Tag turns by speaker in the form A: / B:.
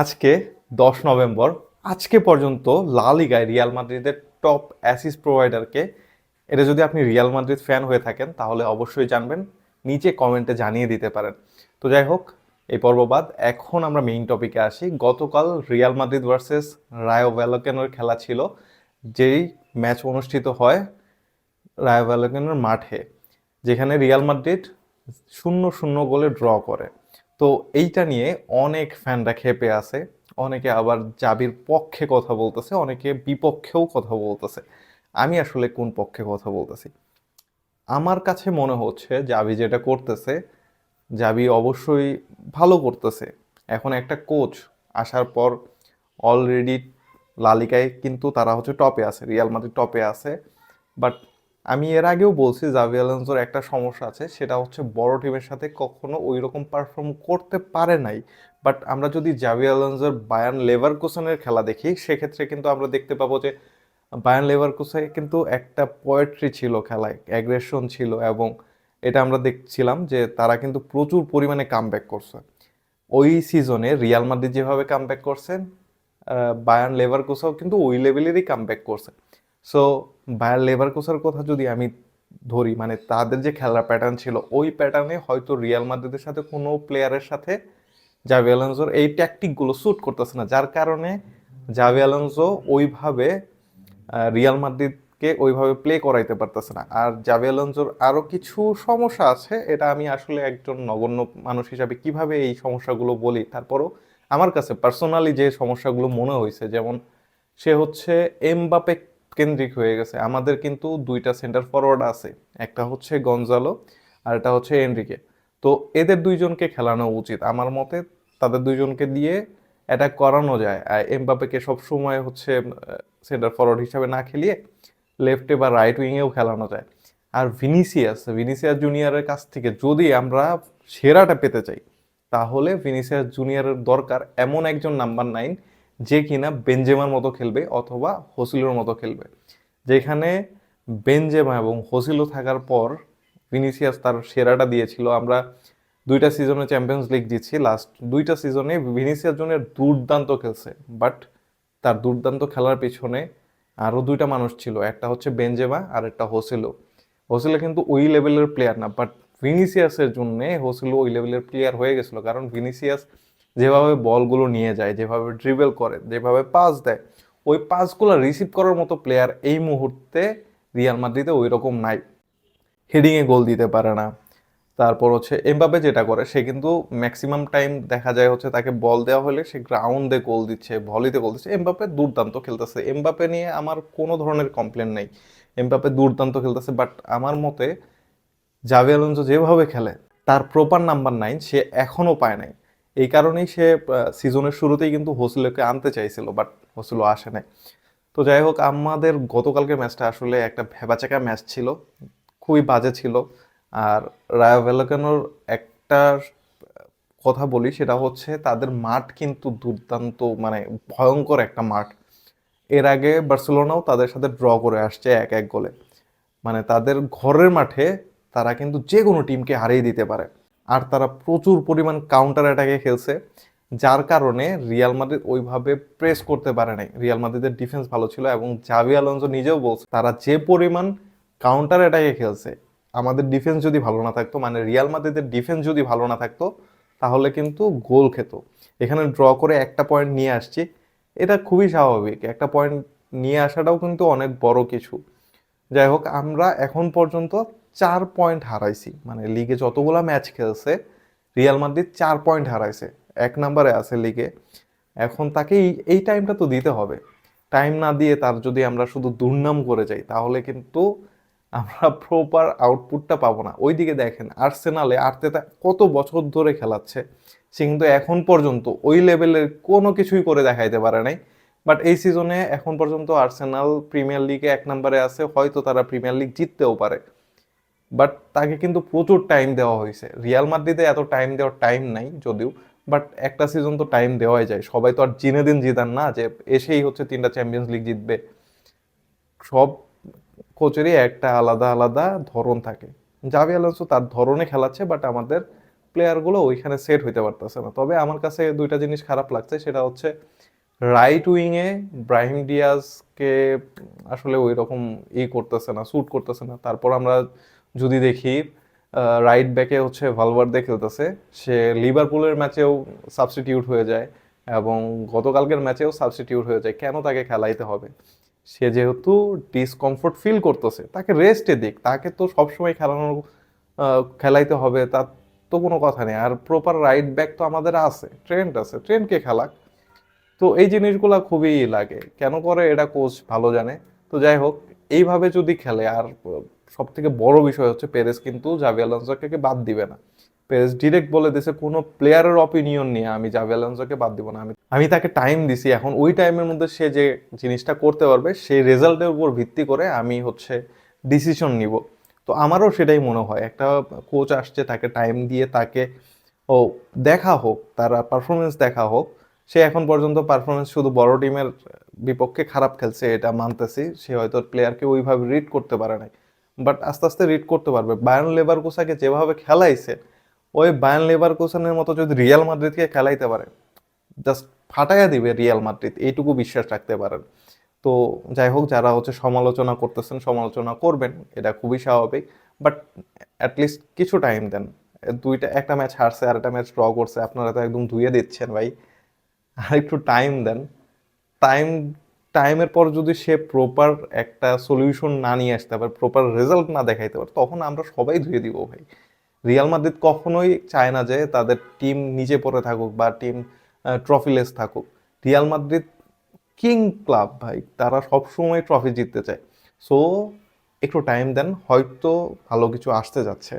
A: আজকে দশ নভেম্বর, আজকে পর্যন্ত লা লিগায় রিয়াল মাদ্রিদের টপ অ্যাসিস্ট প্রোভাইডারকে এটা যদি আপনি রিয়াল মাদ্রিদ ফ্যান হয়ে থাকেন, তাহলে অবশ্যই জানবেন, নিচে কমেন্টে জানিয়ে দিতে পারেন। তো যাই হোক, এই পর্ববাদ এখন আমরা মেইন টপিকে আসি। গতকাল রিয়াল মাদ্রিদ ভার্সেস রায়ো ভ্যালোকেনের খেলা ছিল, যেই ম্যাচ অনুষ্ঠিত হয় রায়ো ভ্যালোকেনোর মাঠে, যেখানে রিয়াল মাদ্রিদ শূন্য শূন্য গোলে ড্র করে। তো এইটা নিয়ে অনেক ফ্যানরা খেপে আছে, অনেকে আবার জাবির পক্ষে কথা বলতেছে, অনেকে বিপক্ষেও কথা বলতেছে। আমি আসলে কোন পক্ষে কথা বলতেছি? আমার কাছে মনে হচ্ছে জাবি যেটা করতেছে জাবি অবশ্যই ভালো করতেছে। এখন একটা কোচ আসার পর অলরেডি লালিকায় কিন্তু তারা হচ্ছে টপে আছে, রিয়াল মাদ্রিদ টপে আছে। বাট আমি এর আগেও বলছি জাভি আলোনসোর একটা সমস্যা আছে, সেটা হচ্ছে বড় টিমের সাথে কখনো ওই রকম পারফর্ম করতে পারে নাই। বাট আমরা যদি জাভি আলোনসোর বায়ান লেভারকুসনের খেলা দেখি, সেক্ষেত্রে কিন্তু আমরা দেখতে পাবো যে বায়ান লেভারকুসে কিন্তু একটা পোয়েট্রি ছিল খেলায় অ্যাগ্রেশন ছিল এবং এটা আমরা দেখছিলাম যে তারা কিন্তু প্রচুর পরিমাণে কামব্যাক করছে। ওই সিজনে রিয়াল মাদ্রিদ যেভাবে কামব্যাক করছেন বায়ান লেভারকুসাও কিন্তু ওই লেভেলেরই কামব্যাক করছে। সো বায়ার লেভারকুসার কথা যদি আমি ধরি মানে তাদের যে খেলার প্যাটার্ন ছিল, ওই প্যাটার্নে হয়তো রিয়াল মাদ্রিদের সাথে কোনো প্লেয়ারের সাথে জাভি আলোনসোর এই ট্যাকটিকগুলো স্যুট করতেছে না। যার কারণে জাভি আলোনসো ওইভাবে রিয়াল মাদ্রিদকে ওইভাবে প্লে করাইতে পারতেছে না। আর জাভি আলোনসোর আরও কিছু সমস্যা আছে, এটা আমি আসলে একজন নগণ্য মানুষ হিসাবে কীভাবে এই সমস্যাগুলো বলি, তারপরও আমার কাছে পার্সোনালি যে সমস্যাগুলো মনে হয়েছে, যেমন সে হচ্ছে এমবাপে কেন্দ্রিক হয়ে গেছে। আমাদের কিন্তু দুইটা সেন্টার ফরওয়ার্ড আছে। একটা হচ্ছে গঞ্জালো আর এটা হচ্ছে এনরিকে। তো এদের দুইজনকে খেলানো উচিত। আমার মতে তাদের দুইজনকে দিয়ে অ্যাটাক করানো যায়। আর এমবাপেকে সবসময় হচ্ছে সেন্টার ফরওয়ার্ড হিসাবে না খেলিয়ে লেফটে বা রাইট উইংয়েও খেলানো যায়। আর ভিনিসিয়াস ভিনিসিয়াস জুনিয়রের কাছ থেকে যদি আমরা সেরাটা পেতে চাই, তাহলে ভিনিসিয়াস জুনিয়রের দরকার এমন একজন নাম্বার নাইন যে কিনা বেনজেমার মতো খেলবে অথবা হোসিলোর মতো খেলবে। যেখানে বেনজেমা এবং হোসিলো থাকার পর ভিনিসিয়াস তার সেরাটা দিয়েছিল। আমরা দুইটা সিজনে চ্যাম্পিয়ন্স লিগ জিতছি লাস্ট দুইটা সিজনে ভিনিসিয়াস জনের দুর্দান্ত খেলছে বাট তার দুর্দান্ত খেলার পেছনে আরও দুইটা মানুষ ছিল, একটা হচ্ছে বেনজেমা আর একটা হোসিলো। হোসিলো কিন্তু ওই লেভেলের প্লেয়ার না বাট ভিনিসিয়াসের জন্যে হোসিলো ওই লেভেলের প্লেয়ার হয়ে গেছিল, কারণ ভিনিসিয়াস যেভাবে বলগুলো নিয়ে যায়, যেভাবে ড্রিবেল করে, যেভাবে পাস দেয়, ওই পাসগুলো রিসিভ করার মতো প্লেয়ার এই মুহূর্তে রিয়াল মাদ্রিদে ওই রকম নাই হেডিংয়ে গোল দিতে পারে না। তারপর হচ্ছে এমবাপে যেটা করে, সে কিন্তু ম্যাক্সিমাম টাইম দেখা যায় হচ্ছে তাকে বল দেওয়া হলে সে গ্রাউন্ডে গোল দিচ্ছে ভলিতে গোল দিচ্ছে। এমবাপে দুর্দান্ত খেলতেছে। এমবাপে নিয়ে আমার কোনো ধরনের কমপ্লেন নেই। এমবাপে দুর্দান্ত খেলতেছে বাট আমার মতে জাভি যেভাবে খেলে, তার প্রপার নাম্বার নাইন সে এখনও পায় নাই। এই কারণেই সে সিজনের শুরুতেই কিন্তু হোসিলোকে আনতে চাইছিল বাট হোসিলো আসে নাই। তো যাই হোক, আমাদের গতকালকের ম্যাচটা আসলে একটা ভেবাচাকা ম্যাচ ছিল, খুবই বাজে ছিল। আর রায় ভেলোকানোর একটা কথা বলি, সেটা হচ্ছে তাদের মাঠ কিন্তু দুর্দান্ত মানে ভয়ঙ্কর একটা মাঠ। এর আগে বার্সেলোনাও তাদের সাথে ড্র করে আসছে এক এক গোলে। মানে তাদের ঘরের মাঠে তারা কিন্তু যে কোনো টিমকে হারিয়ে দিতে পারে। আর তারা প্রচুর পরিমাণ কাউন্টার অ্যাটাকে খেলছে, যার কারণে রিয়াল মাদ্রিদ ওইভাবে প্রেস করতে পারে নাই। রিয়াল মাদ্রিদের ডিফেন্স ভালো ছিল এবং জাভি আলোনসো নিজেও বলছে, তারা যে পরিমাণ কাউন্টার অ্যাটাকে খেলছে, আমাদের ডিফেন্স যদি ভালো না থাকতো মানে রিয়াল মাদ্রিদের ডিফেন্স যদি ভালো না থাকতো, তাহলে কিন্তু গোল খেত। এখানে ড্র করে একটা পয়েন্ট নিয়ে আসছি, এটা খুবই স্বাভাবিক। একটা পয়েন্ট নিয়ে আসাটাও কিন্তু অনেক বড় কিছু। যাই হোক, আমরা এখন পর্যন্ত চার পয়েন্ট হারাইছি। মানে লিগে যতগুলা ম্যাচ খেলছে রিয়াল মাদ্রিদ চার পয়েন্ট হারাইছে। এক নম্বরে আছে লিগে এখন তাকে এই- টাইমটা তো দিতে হবে। টাইম না দিয়ে তার যদি আমরা শুধু দুর্নাম করে যাই, তাহলে কিন্তু আমরা প্রপার আউটপুটটা পাবো না। ওইদিকে দেখেন আর্সেনালে আর্তেতা কত বছর ধরে খেলাচ্ছে। সে কিন্তু এখন পর্যন্ত ওই লেভেলের কোনো কিছুই করে দেখাইতে পারে নাই। বাট এই সিজনে এখন পর্যন্ত আর্সেনাল প্রিমিয়ার লিগে এক নম্বরে আছে, হয়তো তারা প্রিমিয়ার লিগ জিততেও পারে। বাট তাকে কিন্তু প্রচুর টাইম দেওয়া হয়েছে। রিয়াল মাদ্রিদে এত টাইম দেওয়ার টাইম নাই যদিও বাট একটা সিজন তো টাইম দেওয়াই যায়। সবাই তো আর জিনে দিন জিতান না যে এসেই হচ্ছে তিনটা চ্যাম্পিয়ন্স লিগ জিতবে। সব কোচেরই একটা আলাদা আলাদা ধরন থাকে। জাভি আলোনসো তার ধরনে খেলাচ্ছে বাট আমাদের প্লেয়ারগুলো ওইখানে সেট হইতে পারতেছে না। তবে আমার কাছে দুইটা জিনিস খারাপ লাগছে, সেটা হচ্ছে রাইট উইংয়ে ব্রাহিম ডিয়াজকে আসলে ওই রকম ই করতেছে না স্যুট করতেছে না। তারপর আমরা যদি দেখি রাইট ব্যাকে হচ্ছে ভালভার্দে খেলতেছে। সে লিভারপুলের ম্যাচেও সাবস্টিটিউট হয়ে যায় এবং গতকালকের ম্যাচেও সাবস্টিটিউট হয়ে যায়। কেন তাকে খেলাইতে হবে? সে যেহেতু ডিসকমফোর্ট ফিল করতেছে, তাকে রেস্টে দিক। তাকে তো সবসময় খেলানোর খেলাইতে হবে তার তো কোনো কথা নেই। আর প্রপার রাইট ব্যাক তো আমাদের আছে ট্রেন্ড আছে ট্রেন্ডকে খেলাক। তো এই জিনিসগুলো খুবই লাগে। কেন করে? এটা কোচ ভালো জানে। তো যাই হোক, এইভাবে যদি খেলে, আর সব থেকে বড় বিষয় হচ্ছে পেরেস কিন্তু জাভি আলোনসোকে বাদ দিবে না। পেরেস ডিরেক্ট বলে দিছে কোনো প্লেয়ারের অপিনিয়ন নিয়ে আমি জাভি আলোনসোকে বাদ দিব না। আমি আমি তাকে টাইম দিছি, এখন ওই টাইমের মধ্যে সে যে জিনিসটা করতে পারবে, সেই রেজাল্টের উপর ভিত্তি করে আমি হচ্ছে ডিসিশন নিব। তো আমারও সেটাই মনে হয়, একটা কোচ আসছে, তাকে টাইম দিয়ে তাকে, ও দেখা হোক, তার পারফরমেন্স দেখা হোক, সে এখন পর্যন্ত পারফরমেন্স শুধু বড় টিমের বিপক্ষে খারাপ খেলছে, এটা মানতেছি। সে হয়তো প্লেয়ারকে ওইভাবে রিড করতে পারে নাই। বাট আস্তে আস্তে রিড করতে পারবে। বায়ান লেবার কোসাকে যেভাবে খেলাইছে, ওই বায়ান লেবার কোসানের মতো যদি রিয়াল মাদ্রিদকে খেলাইতে পারে জাস্ট ফাটাইয়া দিবে রিয়াল মাদ্রিদ এইটুকু বিশ্বাস রাখতে পারেন। তো যাই হোক, যারা হচ্ছে সমালোচনা করতেছেন, সমালোচনা করবেন, এটা খুবই স্বাভাবিক। বাট অ্যাটলিস্ট কিছু টাইম দেন। দুইটা, একটা ম্যাচ হারছে আর একটা ম্যাচ ড্র করছে। আপনারা তো একদম ধুয়ে দিচ্ছেন ভাই। আর একটু টাইম দেন। টাইম টাইমের পর যদি সে প্রপার একটা সলিউশন না নিয়ে আসতে পারে প্রপার রেজাল্ট না দেখাইতে পারে, তখন আমরা সবাই ধুয়ে দিব ভাই। রিয়াল মাদ্রিদ কখনোই চায় না যে তাদের টিম নিচে পড়ে থাকুক বা টিম ট্রফিলেস থাকুক। রিয়াল মাদ্রিদ কিং ক্লাব ভাই, তারা সবসময় ট্রফি জিততে চায়। সো একটু টাইম দেন, হয়তো ভালো কিছু আসতে যাচ্ছে।